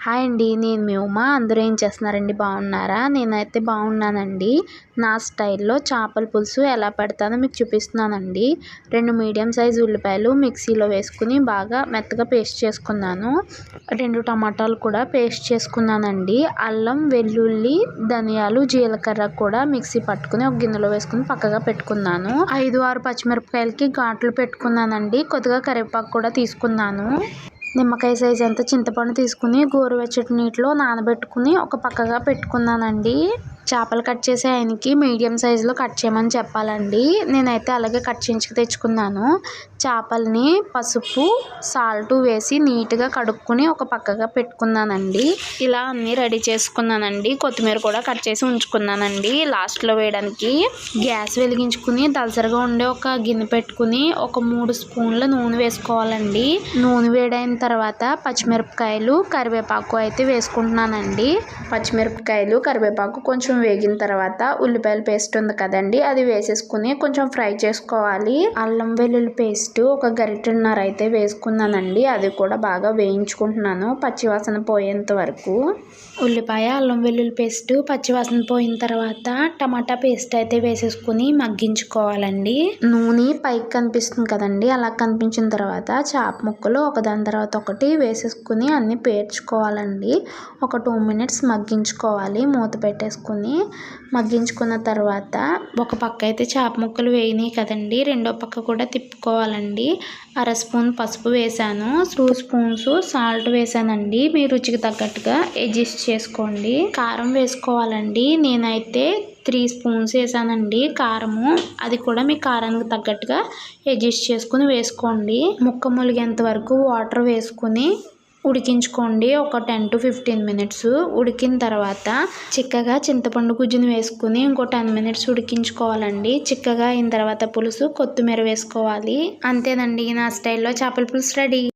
Hi అండి నేను మీ ఉమా. అందరూ ఏం చేస్తున్నారండి? బాగున్నారా? నేనైతే బాగున్నానండి. నా స్టైల్లో చేపల పులుసు ఎలా పెడతానో మీకు చూపిస్తున్నానండి. రెండు మీడియం సైజు ఉల్లిపాయలు మిక్సీలో వేసుకుని బాగా మెత్తగా పేస్ట్ చేసుకున్నాను. రెండు టమాటాలు కూడా పేస్ట్ చేసుకున్నానండి. అల్లం వెల్లుల్లి ధనియాలు జీలకర్ర కూడా మిక్సీ పట్టుకుని ఒక గిన్నెలో వేసుకుని పక్కగా పెట్టుకున్నాను. ఐదు ఆరు పచ్చిమిరపకాయలకి ఘాట్లు పెట్టుకున్నానండి. కొద్దిగా కరివేపాకు కూడా తీసుకున్నాను. నిమ్మకాయ సైజ్ అంత చింతపండు తీసుకుని గోరువెచ్చటి నీటిలో నానబెట్టుకుని ఒక పక్కగా పెట్టుకున్నానండి. చేపలు కట్ చేసే ఆయనకి మీడియం సైజులో కట్ చేయమని చెప్పాలండి. నేనైతే అలాగే కట్ చేయించుకు తెచ్చుకున్నాను. చేపల్ని పసుపు సాల్ట్ వేసి నీట్గా కడుక్కుని ఒక పక్కగా పెట్టుకున్నానండి. ఇలా అన్నీ రెడీ చేసుకున్నానండి. కొత్తిమీర కూడా కట్ చేసి ఉంచుకున్నానండి. లాస్ట్లో వేయడానికి గ్యాస్ వెలిగించుకుని దలసరిగా ఉండే ఒక గిన్నె పెట్టుకుని ఒక మూడు స్పూన్ల నూనె వేసుకోవాలండి. నూనె వేడైన తర్వాత పచ్చిమిరపకాయలు కరివేపాకు అయితే వేసుకుంటున్నానండి. పచ్చిమిరపకాయలు కరివేపాకు కొంచెం వేగిన తర్వాత ఉల్లిపాయల పేస్ట్ ఉంది కదండి అది వేసేసుకుని కొంచెం ఫ్రై చేసుకోవాలి. అల్లం వెల్లుల్లి పేస్ట్ ఒక గరిటెన్నర అయితే వేసుకున్నానండి అది కూడా బాగా వేయించుకుంటున్నాను పచ్చివాసన పోయేంత వరకు. ఉల్లిపాయ అల్లం వెల్లుల్లి పేస్ట్ పచ్చివాసన పోయిన తర్వాత టమాటా పేస్ట్ అయితే వేసేసుకుని మగ్గించుకోవాలండి. నూనె పైకి కనిపిస్తుంది కదండి అలా కనిపించిన తర్వాత చేప ముక్కలు ఒకదాని తర్వాత ఒకటి వేసేసుకుని అన్ని పేర్చుకోవాలండి. ఒక టూ మినిట్స్ మగ్గించుకోవాలి మూత పెట్టేసుకుని. మగ్గించుకున్న తర్వాత ఒక పక్క అయితే చేప ముక్కలు వేయినాయి కదండి. రెండో పక్క కూడా తిప్పుకోవాలండి. అర స్పూన్ పసుపు వేసాను టూ స్పూన్స్ సాల్ట్ వేసానండి మీ రుచికి తగ్గట్టుగా అడ్జస్ట్ చేసుకోండి. కారం వేసుకోవాలండి. నేనైతే త్రీ స్పూన్స్ వేసానండి కారము. అది కూడా మీ కారానికి తగ్గట్టుగా అడ్జస్ట్ చేసుకుని వేసుకోండి. ముక్క ములిగేంత వరకు వాటర్ వేసుకుని ఉడికించుకోండి. ఒక టెన్ టు ఫిఫ్టీన్ మినిట్స్ ఉడికిన తర్వాత చిక్కగా చింతపండు గుజ్జుని వేసుకుని ఇంకో టెన్ మినిట్స్ ఉడికించుకోవాలండి. చిక్కగా అయిన తర్వాత పులుసు కొత్తిమీర వేసుకోవాలి. అంతేనండి నా స్టైల్లో చేపల పులుసు రెడీ.